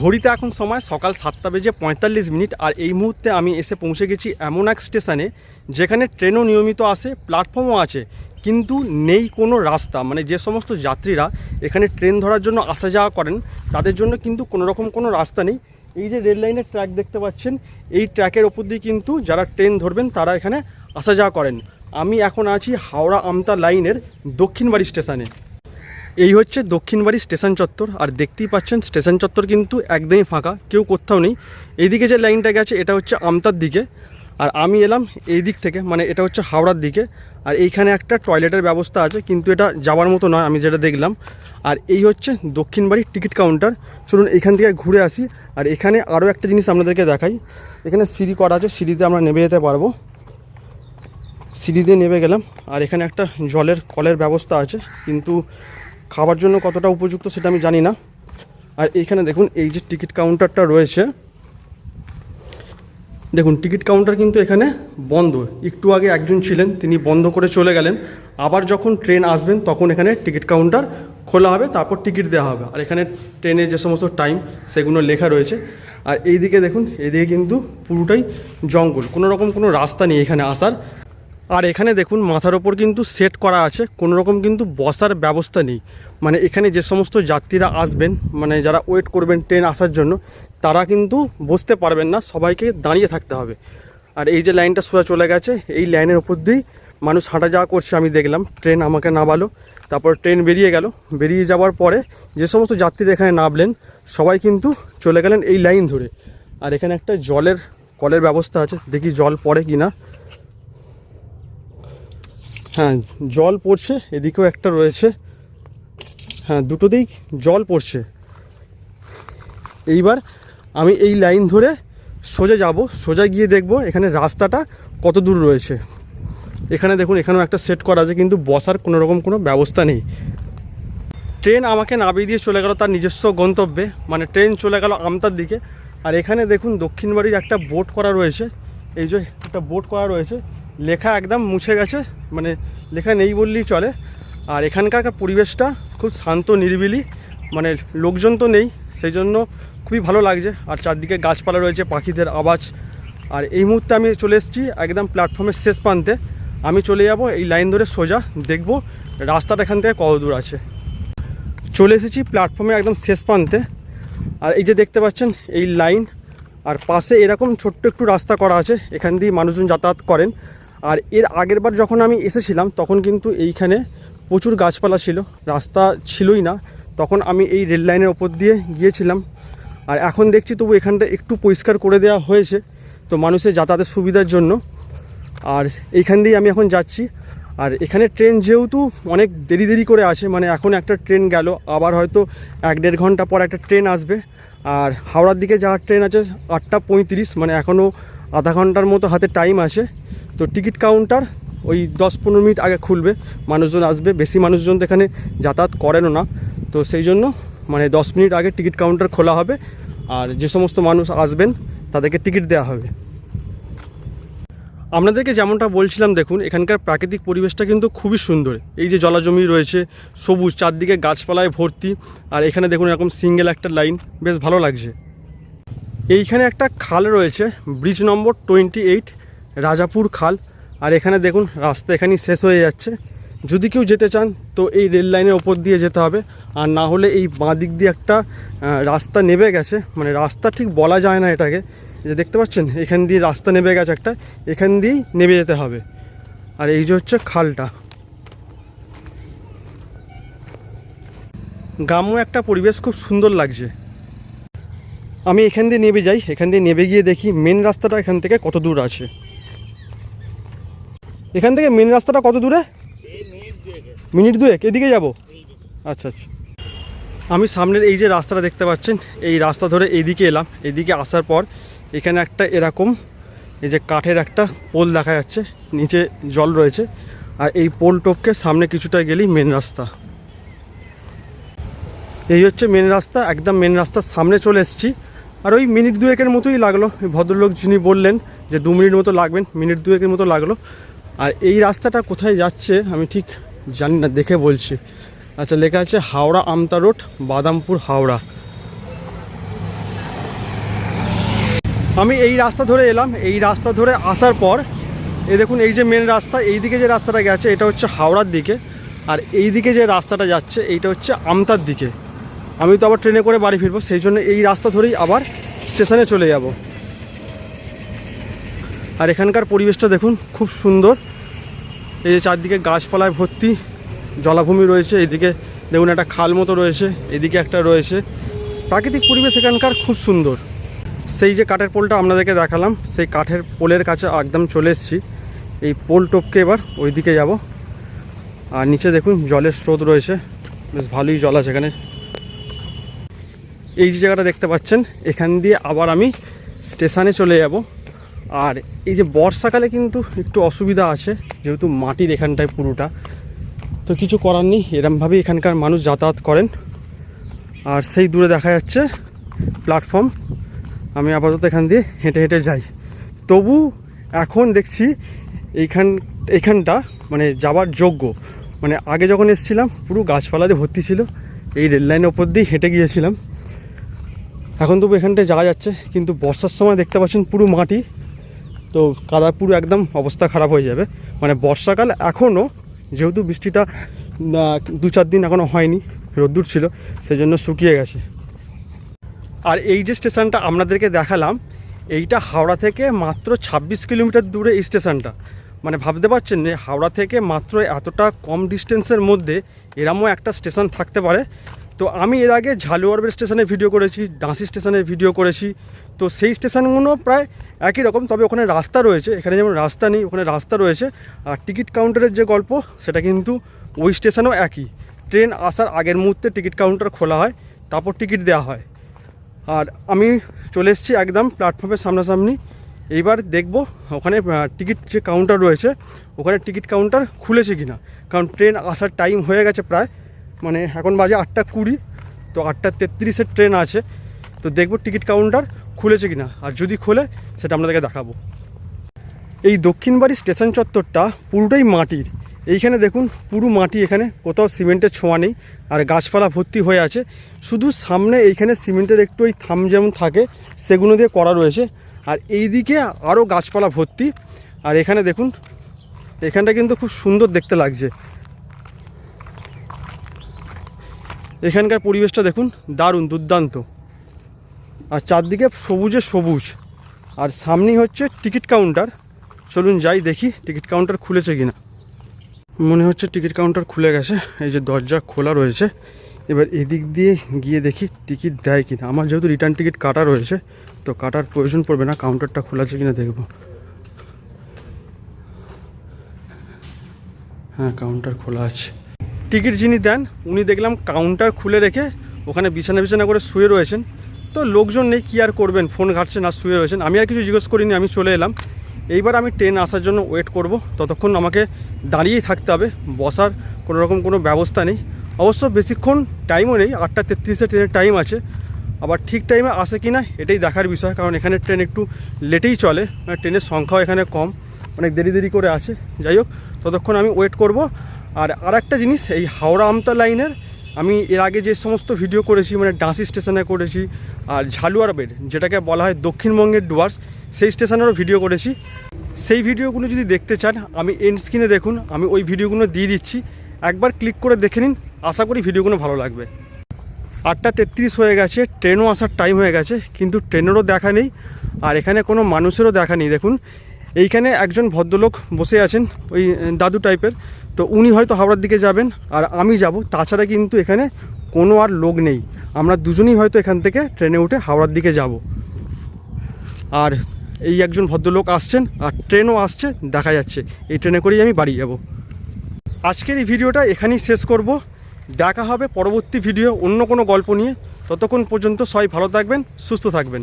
ঘড়িতে এখন সময় সকাল সাতটা বেজে পঁয়তাল্লিশ মিনিট আর এই মুহূর্তে আমি এসে পৌঁছে গেছি এমন এক স্টেশনে যেখানে ট্রেনও নিয়মিত আসে, প্ল্যাটফর্মও আছে, কিন্তু নেই কোনো রাস্তা। মানে যে সমস্ত যাত্রীরা এখানে ট্রেন ধরার জন্য আসা যাওয়া করেন, তাদের জন্য কিন্তু কোনো রকম কোনো রাস্তা নেই। এই যে রেল লাইনের ট্র্যাক দেখতে পাচ্ছেন, এই ট্র্যাকের ওপর দিয়ে কিন্তু যারা ট্রেন ধরবেন, তারা এখানে আসা যাওয়া করেন। আমি এখন আছি হাওড়া আমতা লাইনের দক্ষিণবাড়ি স্টেশনে। এই হচ্ছে দক্ষিণবাড়ি স্টেশন চত্বর, আর দেখতেই পাচ্ছেন স্টেশন চত্বর কিন্তু একদমই ফাঁকা, কেউ কোথাও নেই। এইদিকে যে লাইনটা গেছে, এটা হচ্ছে আমতার দিকে। আর আমি এলাম এই দিক থেকে মানে এটা হচ্ছে হাওড়ার দিকে। আর এইখানে একটা টয়লেটের ব্যবস্থা আছে, কিন্তু এটা যাওয়ার মতো নয়, আমি যেটা দেখলাম। আর এই হচ্ছে দক্ষিণবাড়ির টিকিট কাউন্টার। চলুন এখান থেকে ঘুরে আসি। আর এখানে আরও একটা জিনিস আপনাদেরকে দেখাই। এখানে সিঁড়ি করা আছে, সিঁড়িতে আমরা নেমে যেতে পারব। সিঁড়ি দিয়ে নেমে গেলাম। আর এখানে একটা জলের কলের ব্যবস্থা আছে, কিন্তু খাবার জন্য কতটা উপযুক্ত সেটা আমি জানি না। আর এইখানে দেখুন, এই যে টিকিট কাউন্টারটা রয়েছে, দেখুন, টিকিট কাউন্টার কিন্তু এখানে বন্ধ। একটু আগে একজন ছিলেন, তিনি বন্ধ করে চলে গেলেন। আবার যখন ট্রেন আসবেন, তখন এখানে টিকিট কাউন্টার খোলা হবে, তারপর টিকিট দেওয়া হবে। আর এখানে ট্রেনের যে সমস্ত টাইম, সেগুলো লেখা রয়েছে। আর এইদিকে দেখুন এইদিকে কিন্তু পুরোটাই জঙ্গল। কোনো রকম কোনো রাস্তা নেই এখানে আসার। আর এখানে দেখুন মাথার ওপর কিন্তু সেট করা আছে। কোনো রকম কিন্তু বসার ব্যবস্থা নেই। মানে এখানে যে সমস্ত যাত্রীরা আসবেন মানে যারা ওয়েট করবেন ট্রেন আসার জন্য, তারা কিন্তু বসতে পারবেন না। সবাইকে দাঁড়িয়ে থাকতে হবে। আর এই যে লাইনটা সোজা চলে গেছে, এই লাইনের ওপর দিয়েই মানুষ হাঁটা যাওয়া করছে আমি দেখলাম। ট্রেন আমাকে নামালো, তারপর ট্রেন বেরিয়ে গেল। বেরিয়ে যাওয়ার পরে যে সমস্ত যাত্রীরা এখানে নামলেন, সবাই কিন্তু চলে গেলেন এই লাইন ধরে। আর এখানে একটা জলের কলের ব্যবস্থা আছে। দেখি জল পড়ে কি না হ্যাঁ জল পড়ছে, এদিকেও একটা রয়েছে। হ্যাঁ দুটোতেই জল পড়ছে। এইবার আমি এই লাইন ধরে সোজা যাব, সোজা গিয়ে দেখব এখানে রাস্তাটা কত দূর রয়েছে। এখানে দেখুন, এখানেও একটা সেট করা আছে, কিন্তু বসার কোনো রকম কোনো ব্যবস্থা নেই। ট্রেন আমাকে নামিয়ে দিয়ে চলে গেল তার নিজস্ব গন্তব্যে মানে ট্রেন চলে গেল আমতার দিকে। আর এখানে দেখুন, দক্ষিণবাড়ির একটা বোট করা রয়েছে। এই যে একটা বোট করা রয়েছে। লেখা একদম মুছে গেছে মানে লেখা নেই বললেই চলে। আর এখানকার পরিবেশটা খুব শান্ত, নিরিবিলি মানে লোকজন তো নেই সেই জন্য খুবই ভালো লাগছে। আর চারদিকে গাছপালা রয়েছে, পাখিদের আওয়াজ। আর এই মুহূর্তে আমি চলে এসেছি একদম প্ল্যাটফর্মের শেষ প্রান্তে। আমি চলে যাব এই লাইন ধরে সোজা, দেখব রাস্তাটা এখান থেকে কত দূর আছে। চলে এসেছি প্ল্যাটফর্মে একদম শেষ প্রান্তে। আর এই যে দেখতে পাচ্ছেন, এই লাইন, আর পাশে এরকম ছোট্ট একটু রাস্তা করা আছে। এখান দিয়ে মানুষজন যাতায়াত করেন। আর এর আগের বার যখন আমি এসেছিলাম, তখন কিন্তু এইখানে প্রচুর গাছপালা ছিল। রাস্তা ছিলই না। তখন আমি এই রেল লাইনের ওপর দিয়ে গিয়েছিলাম। আর এখন দেখছি তবু এখানটা একটু পরিষ্কার করে দেওয়া হয়েছে, তো মানুষের যাতায়াতের সুবিধার জন্য। আর এইখান দিয়ে আমি এখন যাচ্ছি। আর এখানে ট্রেন যেহেতু অনেক দেরি দেরি করে আসে মানে এখন একটা ট্রেন গেল, আবার হয়তো এক দেড় ঘণ্টা পর একটা ট্রেন আসবে। আর হাওড়ার দিকে যাওয়ার ট্রেন আছে আটটা পঁয়ত্রিশ মানে এখনও আধা ঘণ্টার মতো হাতে টাইম আছে। তো টিকিট কাউন্টার ওই দশ পনেরো মিনিট আগে খুলবে, মানুষজন আসবে, বেশি মানুষজন তো এখানে যাতায়াত করেনও না। তো সেই জন্য মানে দশ মিনিট আগে টিকিট কাউন্টার খোলা হবে আর যে সমস্ত মানুষ আসবেন তাদেরকে টিকিট দেওয়া হবে। আপনাদেরকে যেমনটা বলছিলাম, দেখুন, এখানকার প্রাকৃতিক পরিবেশটা কিন্তু খুবই সুন্দর। এই যে জলাজমি রয়েছে, সবুজ, চারদিকে গাছপালায় ভর্তি, আর এখানে দেখুন এরকম সিঙ্গেল একটা লাইন, বেশ ভালো লাগছে। এইখানে একটা খাল রয়েছে, bridge number twenty eight. Rajapur খাল। আর এখানে দেখুন, রাস্তা এখানেই শেষ হয়ে যাচ্ছে। যদি কেউ যেতে চান, তো এই রেল লাইনের ওপর দিয়ে যেতে হবে। আর না হলে এই বাঁ দিক দিয়ে একটা রাস্তা নেবে গেছে। মানে রাস্তা ঠিক বলা যায় না এটাকে। যে দেখতে পাচ্ছেন, এখান দিয়ে রাস্তা নেবে গেছে একটা। এখান দিয়েই নেমে যেতে হবে। আর এই যে হচ্ছে খালটা। গ্রাম্য একটা পরিবেশ খুব সুন্দর লাগছে। আমি এখান দিয়ে নেবে যাই। এখান দিয়ে নেবে গিয়ে দেখি, মেন রাস্তাটা এখান থেকে কত দূর আছে। এখান থেকে মেন রাস্তাটা কত দূরে? মিনিট দুয়েক। এদিকে যাব? আচ্ছা আচ্ছা। আমি সামনের এই যে রাস্তাটা দেখতে পাচ্ছেন, এই রাস্তা ধরে এইদিকে এলাম। এইদিকে আসার পর এখানে একটা এরকম, এই যে কাঠের একটা পোল দেখা যাচ্ছে, নিচে জল রয়েছে। আর এই পোল টোপকে সামনে কিছুটা গেলেই মেন রাস্তা। এই হচ্ছে মেন রাস্তা, একদম মেন রাস্তার সামনে চলে এসেছি। আর ওই মিনিট দুয়েকের মতোই লাগল। ভদ্রলোক যিনি বললেন যে দু মিনিট মতো লাগবেন, মিনিট দুয়েকের মতো লাগল। আর এই রাস্তাটা কোথায় যাচ্ছে আমি ঠিক জানি না, দেখে বলছি। আচ্ছা লেখা আছে হাওড়া আমতা রোড, বাদামপুর হাওড়া। আমি এই রাস্তা ধরে এলাম, এই রাস্তা ধরে আসার পর, এ দেখুন, এই যে মেন রাস্তা, এই দিকে যে রাস্তাটা গেছে, এটা হচ্ছে হাওড়ার দিকে, আর এই দিকে যে রাস্তাটা যাচ্ছে, এইটা হচ্ছে আমতার দিকে। আমি তো আবার ট্রেনে করে বাড়ি ফিরবো, সেই জন্য এই রাস্তা ধরেই আবার স্টেশনে চলে যাব। আর এখানকার পরিবেশটা দেখুন, খুব সুন্দর। এই যে চারদিকে গাছপালায় ভর্তি, জলাভূমি রয়েছে, এদিকে দেখুন একটা খাল মতো রয়েছে, এদিকে একটা রয়েছে। প্রাকৃতিক পরিবেশ এখানকার খুব সুন্দর। সেই যে কাঠের পোলটা আপনাদেরকে দেখালাম, সেই কাঠের পোলের কাছে একদম চলে এসেছি। এই পোল টপকে এবার ওইদিকে যাব। আর নিচে দেখুন, জলের স্রোত রয়েছে। বেশ ভালোই জল আছে এখানে। এই যে জায়গাটা দেখতে পাচ্ছেন, এখান দিয়ে আবার আমি স্টেশনে চলে যাব। আর এই যে বর্ষাকালে কিন্তু একটু অসুবিধা আছে, যেহেতু মাটির এখানটায় পুরোটা। তো কিছু করার নেই, এরমভাবেই এখানকার মানুষ যাতায়াত করেন। আর সেই দূরে দেখা যাচ্ছে প্ল্যাটফর্ম। আমি আপাতত এখান দিয়ে হেঁটে হেঁটে যাই। তবু এখন দেখছি এইখান, এইখানটা মানে যাবার যোগ্য। মানে আগে যখন এসেছিলাম, পুরো গাছপালা দিয়ে ভর্তি ছিল। এই রেল লাইনের ওপর দিয়ে হেঁটে গিয়েছিলাম। এখন তবু এখানটায় যাওয়া যাচ্ছে, কিন্তু বর্ষার সময় দেখতে পাচ্ছেন পুরো মাটি। তো কাদা পুরো একদম অবস্থা খারাপ হয়ে যাবে। মানে বর্ষাকাল এখনও, যেহেতু বৃষ্টিটা দু চার দিন এখনও হয়নি, রোদ্দুর ছিল সেই জন্য শুকিয়ে গেছে। আর এই যে স্টেশনটা আপনাদেরকে দেখালাম, এইটা হাওড়া থেকে মাত্র ২৬ কিলোমিটার দূরে এই স্টেশনটা। মানে ভাবতে পারছেন যে হাওড়া থেকে মাত্র এতটা কম ডিস্টেন্সের মধ্যে এরমও একটা স্টেশন থাকতে পারে। তো আমি এর আগে ঝালুয়ারবের স্টেশনে ভিডিও করেছি ডাঁসি স্টেশনে ভিডিও করেছি। তো সেই স্টেশনগুলো প্রায় একই রকম, তবে ওখানে রাস্তা রয়েছে। এখানে যেমন রাস্তা নেই, ওখানে রাস্তা রয়েছে। আর টিকিট কাউন্টারের যে গল্প, সেটা কিন্তু ওই স্টেশনেও একই। ট্রেন আসার আগের মুহূর্তে টিকিট কাউন্টার খোলা হয়, তারপর টিকিট দেওয়া হয়। আর আমি চলে এসেছি একদম প্ল্যাটফর্মের সামনাসামনি। এইবার দেখব ওখানে টিকিট যে কাউন্টার রয়েছে, ওখানে টিকিট কাউন্টার খুলেছে কিনা। কারণ ট্রেন আসার টাইম হয়ে গেছে প্রায়। মানে এখন বাজে আটটা কুড়ি, তো আটটা তেত্রিশের ট্রেন আছে, তো দেখব টিকিট কাউন্টার খুলেছে কিনা। আর যদি খোলে, সেটা আপনাদেরকে দেখাবো। এই দক্ষিণবাড়ি স্টেশন চত্বরটা পুরোটাই মাটির। এইখানে দেখুন, পুরো মাটি এখানে, কোথাও সিমেন্টের ছোঁয়া নেই, আর গাছপালা ভর্তি হয়ে আছে। শুধু সামনে এইখানে সিমেন্টের একটু ওই থাম যেমন থাকে, সেগুলো দিয়ে করা রয়েছে। আর এই দিকে আরও গাছপালা ভর্তি। আর এখানে দেখুন, এখানটা কিন্তু খুব সুন্দর দেখতে লাগছে। এখানকার পরিবেশটা দেখুন, দারুণ, দুর্দান্ত। আর চারদিকে সবুজে সবুজ। আর সামনেই হচ্ছে টিকিট কাউন্টার। চলুন যাই, দেখি টিকিট কাউন্টার খুলেছে কিনা। মনে হচ্ছে টিকিট কাউন্টার খুলে গেছে। এই যে দরজা খোলা রয়েছে। এবার এদিক দিয়ে গিয়ে দেখি টিকিট দেয় কিনা। আমার যেহেতু রিটার্ন টিকিট কাটা রয়েছে, তো কাটার প্রয়োজন পড়বে না, কাউন্টারটা খোলা আছে কিনা দেখব। হ্যাঁ কাউন্টার খোলা আছে। টিকিট যিনি দেন, উনি দেখলাম কাউন্টার খুলে রেখে ওখানে বিছানা বিছানা করে শুয়ে রয়েছেন। তো লোকজন নেই, কি আর করবেন? ফোন ঘাটছেন আর শুয়ে রয়েছেন। আমি আর কিছু জিজ্ঞেস করিনি, আমি চলে এলাম। এইবার আমি ট্রেন আসার জন্য ওয়েট করব। ততক্ষণ আমাকে দাঁড়িয়েই থাকতে হবে। বসার কোনো রকম কোনো ব্যবস্থা নেই। অবশ্য বেশিক্ষণ টাইমও নেই, আটটা তেত্রিশে ট্রেনের টাইম আছে। আবার ঠিক টাইমে আসে কি না, এটাই দেখার বিষয়। কারণ এখানে ট্রেন একটু লেটেই চলে। মানে ট্রেনের সংখ্যাও এখানে কম। অনেক দেরি দেরি করে আছে যাই হোক, ততক্ষণ আমি ওয়েট করব। আর আর একটা জিনিস, এই হাওড়া আমতা লাইনের, আমি এর আগে যে সমস্ত ভিডিও করেছি মানে ডাঁসি স্টেশনে করেছি, আর ঝালুয়ার বেড যেটাকে বলা হয় দক্ষিণবঙ্গের ডুয়ার্স, সেই স্টেশনেরও ভিডিও করেছি। সেই ভিডিওগুলো যদি দেখতে চান, আমি এন্ড স্ক্রিনে দেখুন, আমি ওই ভিডিওগুলো দিয়ে দিচ্ছি। একবার ক্লিক করে দেখে নিন, আশা করি ভিডিওগুলো ভালো লাগবে। আটটা তেত্রিশ হয়ে গেছে ট্রেনও আসার টাইম হয়ে গেছে, কিন্তু ট্রেনেরও দেখা নেই, আর এখানে কোনো মানুষেরও দেখা নেই। দেখুন এইখানে একজন ভদ্রলোক বসে আছেন, ওই দাদু টাইপের তো উনি হয়তো হাওড়ার দিকে যাবেন, আর আমি যাব। তাছাড়া কিন্তু এখানে কোনো আর লোক নেই। আমরা দুজনেই হয়তো এখান থেকে ট্রেনে উঠে হাওড়ার দিকে যাব। আর এই একজন ভদ্রলোক আসছেন, আর ট্রেনও আসছে, দেখা যাচ্ছে। এই ট্রেনে করেই আমি বাড়ি যাব। আজকের এই ভিডিওটা এখানেই শেষ করব। দেখা হবে পরবর্তী ভিডিও অন্য কোনো গল্প নিয়ে। ততক্ষণ পর্যন্ত সবাই ভালো থাকবেন, সুস্থ থাকবেন।